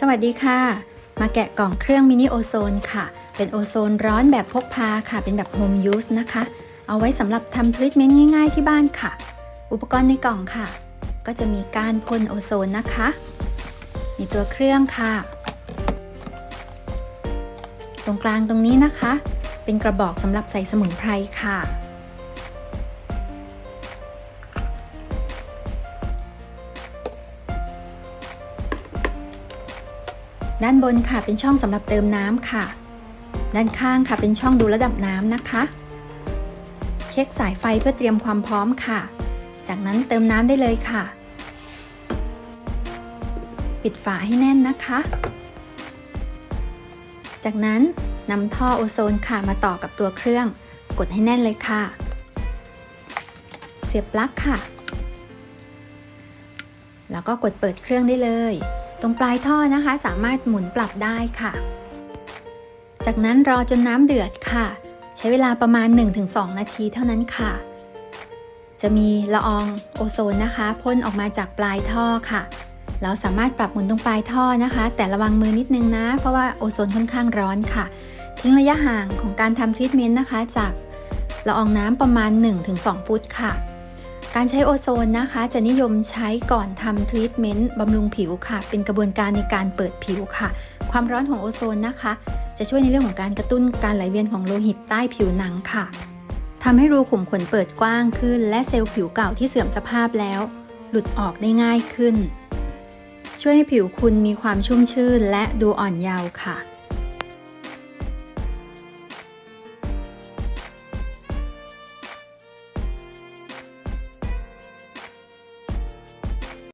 สวัสดีค่ะ มาแกะกล่องเครื่องมินิโอโซนค่ะ เป็นโอโซนร้อนแบบพกพาค่ะ เป็นแบบโฮมยูสนะคะ เอาไว้สำหรับทำทรีทเมนต์ง่ายๆที่บ้านค่ะ อุปกรณ์ในกล่องค่ะ ก็จะมีการพ่นโอโซนนะคะ มีตัวเครื่องค่ะ ตรงกลางตรงนี้นะคะ เป็นกระบอกสำหรับใส่สมุนไพรค่ะ ด้านบนค่ะเป็นช่องสำหรับเติมน้ำค่ะ ด้านข้างค่ะเป็นช่องดูระดับน้ำนะคะ เช็คสายไฟเพื่อเตรียมความพร้อมค่ะ จากนั้นเติมน้ำได้เลยค่ะ ปิดฝาให้แน่นนะคะ จากนั้นนำท่อโอโซนค่ะมาต่อกับตัวเครื่อง กดให้แน่นเลยค่ะ เสียบปลั๊กค่ะ แล้วก็กดเปิดเครื่องได้เลย ตรงปลายท่อนะคะ สามารถหมุนปรับได้ค่ะ จากนั้นรอจนน้ำเดือดค่ะ ใช้เวลาประมาณ 1-2 นาทีเท่านั้นค่ะ จะมีละอองโอโซนนะคะพ่นออกมาจากปลายท่อค่ะ เราสามารถปรับหมุนตรงปลายท่อนะคะ แต่ระวังมือนิดนึงนะ เพราะว่าโอโซนค่อนข้างร้อนค่ะ ทิ้งระยะห่างของการทำทรีทเมนต์นะคะ จากละอองน้ำประมาณ 1-2 ฟุตค่ะ การใช้โอโซนนะคะ จะนิยมใช้ก่อนทำทรีทเมนต์บำรุงผิวค่ะ เป็นกระบวนการในการเปิดผิวค่ะ ความร้อนของโอโซนนะคะ จะช่วยในเรื่องของการกระตุ้นการไหลเวียนของโลหิตใต้ผิวหนังค่ะทำให้รูขุมขนเปิดกว้างขึ้น และเซลล์ผิวเก่าที่เสื่อมสภาพแล้ว หลุดออกได้ง่ายขึ้น ช่วยให้ผิวคุณมีความชุ่มชื่นและดูอ่อนเยาว์ค่ะ